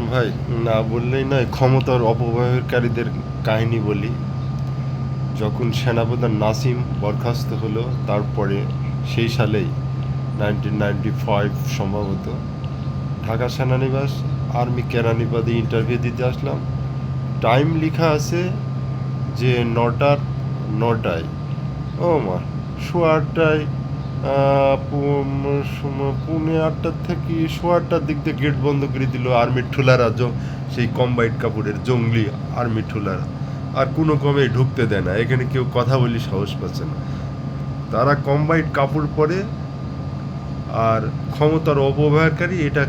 ভাই, না বললেই নয়, ক্ষমতার অপব্যবহারকারীদের কাহিনী বলি। যখন সেনাপ্রধান নাসিম বরখাস্ত হলো, তারপরে সেই সালেই নাইনটিন নাইনটি ফাইভ সম্ভবত, ঢাকা সেনানিবাস, আর্মি কেরানিবাদে ইন্টারভিউ দিতে আসলাম। টাইম লেখা আছে যে নটার নটায়। ও মা, সোয়া আটটায় পৌনে আটটার থেকে সোয়া আটটার দিক দিয়ে গেট বন্ধ করে দিল আর্মির ঠুলারা সেই কম্বাইট কাপড়ের জঙ্গলি আর্মি ঠুলারা। আর কোনো কমে ঢুকতে দেয় না, এখানে কেউ কথা বলি সাহস পাচ্ছে না। তারা কম্বাইট কাপড় পরে আর ক্ষমতার অপব্যবহারকারী এটা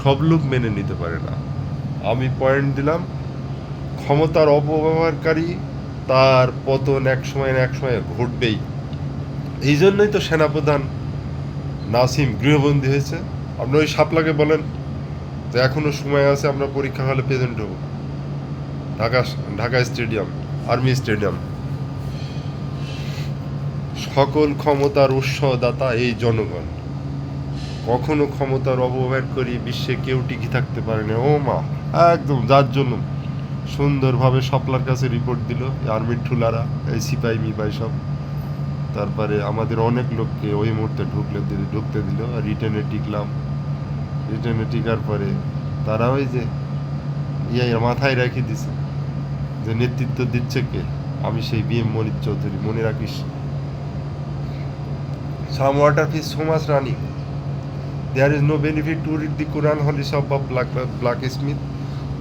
সব লোক মেনে নিতে পারে না। আমি পয়েন্ট দিলাম, ক্ষমতার অপব্যবহারকারী তার পতন এক সময় এক সময় ঘটবেই। এই জন্যই তো সেনাপ্রধান নাসিম গৃহবন্দী হয়েছে। আপনি ওই সাপলাকে বলেন যে এখনও সময় আছে, আমরা পরীক্ষা হলে প্রেজেন্ট হব Dhaka Dhaka stadium, army stadium. সকল ক্ষমতার উৎসদাতা এই জনগণ। কখনো ক্ষমতার অপব্যবহার করি বিশ্বে কেউ টিকে থাকতে পারে না। ও মা, একদম, যার জন্য। সুন্দরভাবে সাপলার কাছে রিপোর্ট দিল আর্মির ঠুলারা, এই সিপাই মিপাই সব। তারপরে আমাদের অনেক লোককে ওই মুহূর্তে ঢুকলে ঢুকতে দিল রিটার্নে টিকলাম। রিটার্নে টিকার পরে তারা ওই যে ইয়ে মাথায় রেখে দিছে যে নেতৃত্ব দিচ্ছে কে? আমি সেই বি এম মনির চৌধুরী, মনে রাখিস। Some water fish so much running. There is no benefit to read the Quran holy সব বা black blacksmith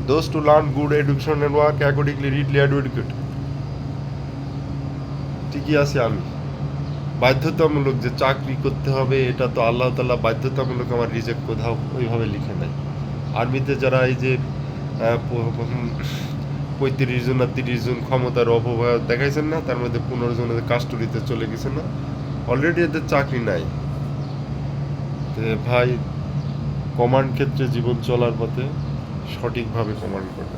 those to learn good education and work accordingly readily advocate ঠিকই আছে আমি। বাধ্যতামূলক যে চাকরি করতে হবে, এটা তো আল্লাহ তাল্লাহ বাধ্যতামূলক আমার রিজেক্ট কোথাও ওইভাবে লিখে নাই। আর্মিতে যারা এই যে পঁয়ত্রিশ জন আর তিরিশ জন ক্ষমতার অপব্যয় দেখাইছেন না, তার মধ্যে পনেরো জন কাস্টডিতে চলে গেছে না অলরেডি এদের চাকরি নাই। ভাই কমান্ড ক্ষেত্রে জীবন চলার পথে সঠিকভাবে কমান্ড করবে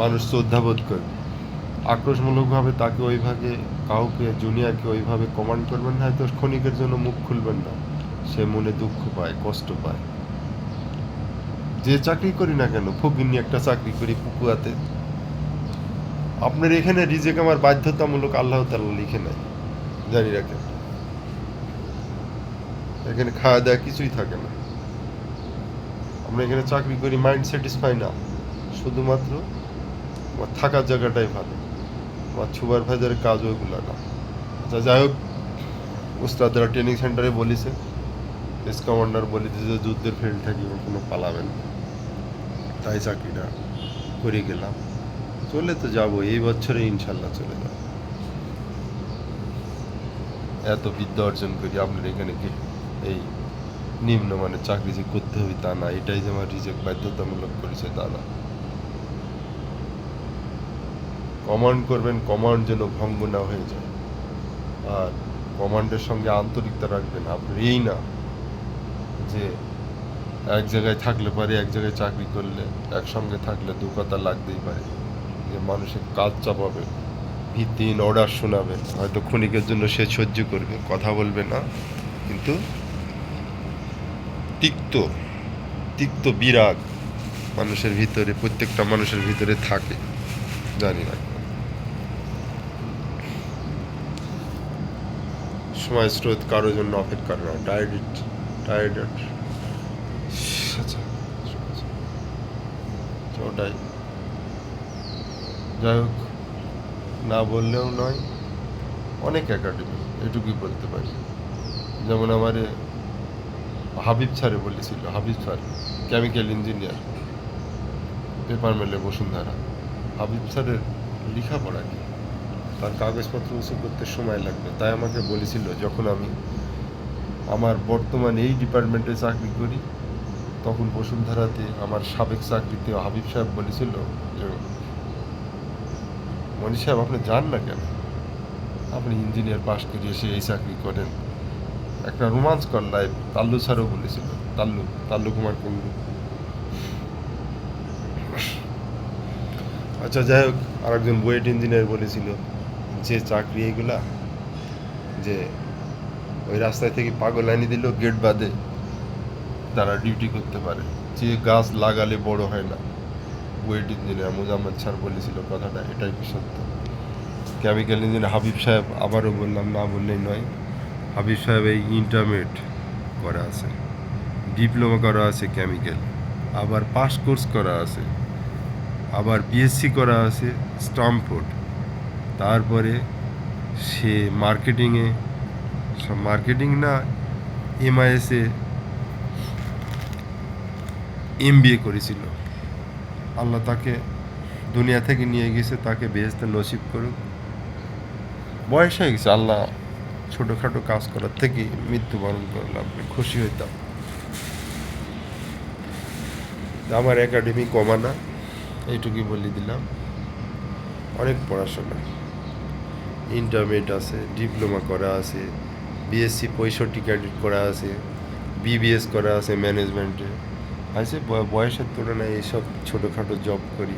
মানুষ শ্রদ্ধাবোধ করবে আক্রোশমূলকভাবে তাকে ওইভাবে কাউকে, জুনিয়রকে ওইভাবে কমান্ড করবেন না, হয়তো ক্ষণিকের জন্য মুখ খুলবেন না। সে মনে দুঃখ পায়, কষ্ট পায়। যে চাকরি করি না কেন, ফকিন্নি একটা চাকরি করি পুকুয়াতে। আপনার এখানে রিজেক আমার বাধ্যতামূলক আল্লাহ তাআলা লিখে নাই জানি রাখেন। এখানে খাওয়া দাওয়া কিছুই থাকে না। আমরা এখানে চাকরি করি মাইন্ড স্যাটিসফাই না। শুধুমাত্র থাকার জায়গাটাই ভালো। আমার সুপারভাইজারের কাজ ওইগুলো না আচ্ছা যাই হোক, উস্তাদরা ট্রেনিং সেন্টারে বলিছে এস কমান্ডার বলেছে যে যুদ্ধের ফিল্ড থাকি কোনো পালাবেন। তাই চাকরিটা করে গেলাম। চলে তো যাব, এই বছরে ইনশাল্লাহ চলে যাব। এত বিদ্যা অর্জন করি, আপনার এখানে কি এই নিম্নমানের চাকরি যে করতে হবে তা না, এটাই যে আমার রিজেক্ট বাধ্যতামূলক করেছে তা না। কমান্ড করবেন, কমান্ড যেন ভঙ্গ না হয়ে যায়। আর কমান্ডের সঙ্গে আন্তরিকতা রাখবেন আপনার এই না। যে এক জায়গায় থাকলে পারে, এক জায়গায় চাকরি করলে, একসঙ্গে থাকলে দু কথা লাগতেই পারে। যে মানুষের কাজ চাপাবে ভিত্তিহীন অর্ডার শোনাবে, হয়তো ক্ষণিকের জন্য সে সহ্য করবে, কথা বলবে না, কিন্তু তিক্ত তিক্ত বিরাগ মানুষের ভিতরে, প্রত্যেকটা মানুষের ভিতরে থাকে, জানি না। সময় স্রোত কারোর জন্য অপেক্ষা না টায়ার্ড টায়ার্ড আচ্ছা। ওটাই। যাই হোক, না বললেও নয়, অনেক একাডেমি, এটুকুই বলতে পারি। যেমন আমার হাবিব স্যারে বলেছিল, Habib sir chemical engineer paper মেলে বসুন্ধরা। হাবিব স্যারের লেখাপড়া কি? তার কাগজপত্র উঁচু করতে সময় লাগবে। তাই আমাকে বলেছিল, যখন আমি আমার বর্তমান এই ডিপার্টমেন্টে চাকরি করি, তখন বসুন্ধরাতে আমার সাবেক চাকরিতে হাবিব সাহেব বলেছিল যে মনি সাহেব, আপনি যান না কেন? আপনি ইঞ্জিনিয়ার পাশ করে এসে এই চাকরি করেন। একটা রোমাঞ্চকর লাইফ তাল্লু স্যারও বলেছিল, তাল্লু তাল্লু কুমার কুন্ডু। আচ্ছা যাই হোক, আরেকজন বুয়েট ইঞ্জিনিয়ার বলেছিল যে চাকরি এগুলা, যে ওই রাস্তায় থেকে পাগল আনি দিল গেট বাদে তারা ডিউটি করতে পারে। যে গাছ লাগালে বড় হয় না। ওয়েট ইঞ্জিনিয়ার মোজাম্মেদ স্যার বলেছিল কথাটা, এটাই কি সত্য। কেমিক্যাল ইঞ্জিনিয়ার হাবিব সাহেব আবারও বললাম, না বললেই নয়, হাবিব সাহেব এই ইন্টারমিডিয়েট করা আছে ডিপ্লোমা করা আছে কেমিক্যাল আবার পাস কোর্স করা আছে, আবার বিএসসি করা আছে স্টামফোর্ড তারপরে সে মার্কেটিংয়ে সব মার্কেটিং না এমআইএসে এম করেছিল। আল্লাহ তাকে দুনিয়া থেকে নিয়ে গেছে, তাকে বেহেস্তে নসিব করুক। বয়স হয়ে গেছে, আল্লাহ ছোটোখাটো কাজ করার থেকে মৃত্যুবরণ করলে আপনি খুশি হইতাম। আমার একাডেমি কমানা এইটুকুই বলে দিলাম। অনেক পড়াশোনা। ইন্টারমিডিয়েট আছে, ডিপ্লোমা করা আছে বিএসসি পঁয়ষট্টি ক্রেডিট করা আছে বিবিএস করা আছে ম্যানেজমেন্টে। আছে বয়সের তুলনায় এইসব ছোটোখাটো জব করি,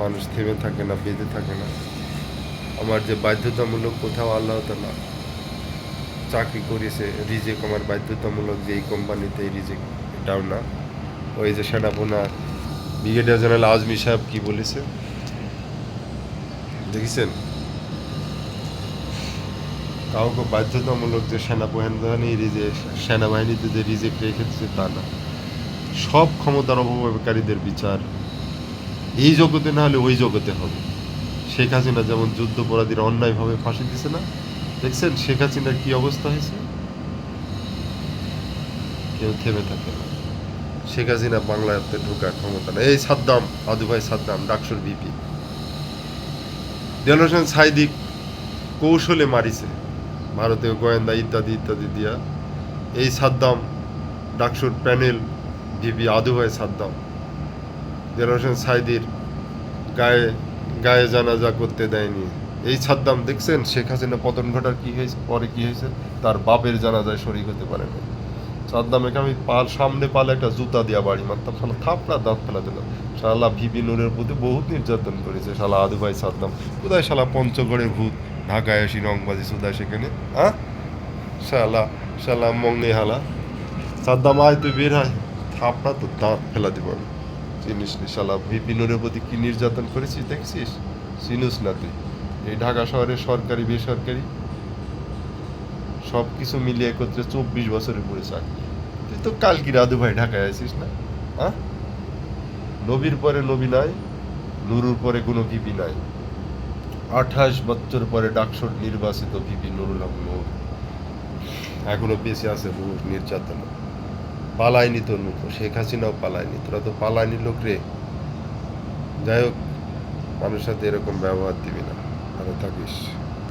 মানুষ থেমে থাকে না, বেঁধে থাকে না। আমার যে বাধ্যতামূলক কোথাও আল্লাহ তালা চাকরি করেছে রিজেক আমার বাধ্যতামূলক যে এই কোম্পানিতে রিজেক এটাও না। ওই যে সেনাপোনার ব্রিগেডিয়ার জেনারেল আজমি সাহেব কী বলেছে? দেখেছেন? কাউকে বাধ্যতামূলক যে সেনাবাহিনী রিজে সেনাবাহিনীতে যে রিজেক্ট রেখেছে তা না। সব ক্ষমতার অপব্যবহারকারীদের বিচার, এই জগতে না হলে ওই জগতে হবে। শেখ হাসিনা যেমন যুদ্ধপরাধীরা অন্যায়ভাবে ফাঁসি দিছে না, দেখছেন শেখ হাসিনার কি অবস্থা হয়েছে? কেউ থেমে থাকে না। শেখ হাসিনা বাংলাতে ঢোকার ক্ষমতা না এই সাদ্দাম, আদু ভাই সাদ্দাম, ডাকসুর ভিপি। হোসেন সাইদিক কৌশলে মারিছে। ভারতীয় গোয়েন্দা ইত্যাদি ইত্যাদি দিয়া। এই সাদ্দাম, ডাকসুর প্যানেল ভিপি আদু ভাই সাদ্দাম। হোসেন সাইদির গায়ে গায়ে জানাজা করতে দেয়নি। এই সাদ্দাম দেখছেন, শেখ হাসিনা পতন ঘটার কী হয়েছে, পরে কী হয়েছে? তার বাপের জানাজায় শরিক হতে পারে না সাদ্দামকে আমি পাল, সামনে পালে একটা জুতা দিয়া বাড়ি মারতাম। শালা থাপড়া দাঁত ফেলা দিল। শালা ভিপি নুরের প্রতি বহুত নির্যাতন করেছে শালা আদু ভাই সাদ্দাম। কোথায় শালা পঞ্চগড়ের ভূত? ঢাকায় আসি, রংবাজি সুদায় সেখানে হ্যাঁ? শালা শালা মঙ্গে হালা। সাদ্দাম, আয় তুই বের হয়। থাপড়া তো দাঁত ফেলা দিব আমি। চিনিস নি শালা ভিপি নুরের প্রতি কি নির্যাতন করেছিস, দেখছিস? চিনুস না তুই। এই ঢাকা শহরে সরকারি, বেসরকারি সব কিছু মিলিয়ে একত্রে চব্বিশ বছরের পরে চাকরি। তুই তো কালকি রাধু ভাই ঢাকায় আসিস না হ্যাঁ? নবীর পরে নবী নাই, নুরুর পরে কোনো ভিপি নাই। আঠাশ বছর পরে ডাকসর নির্বাচিত ভিপি নুরুল হক নূর। এখনও বেঁচে আছে নূর, নির্যাতন। পালায়নি তোর নূর, শেখ হাসিনাও পালায়নি। তোরা তো পালায়নি লোক রে। যাই হোক, মানুষের সাথে এরকম ব্যবহার দিবি না। ভালো থাকিস।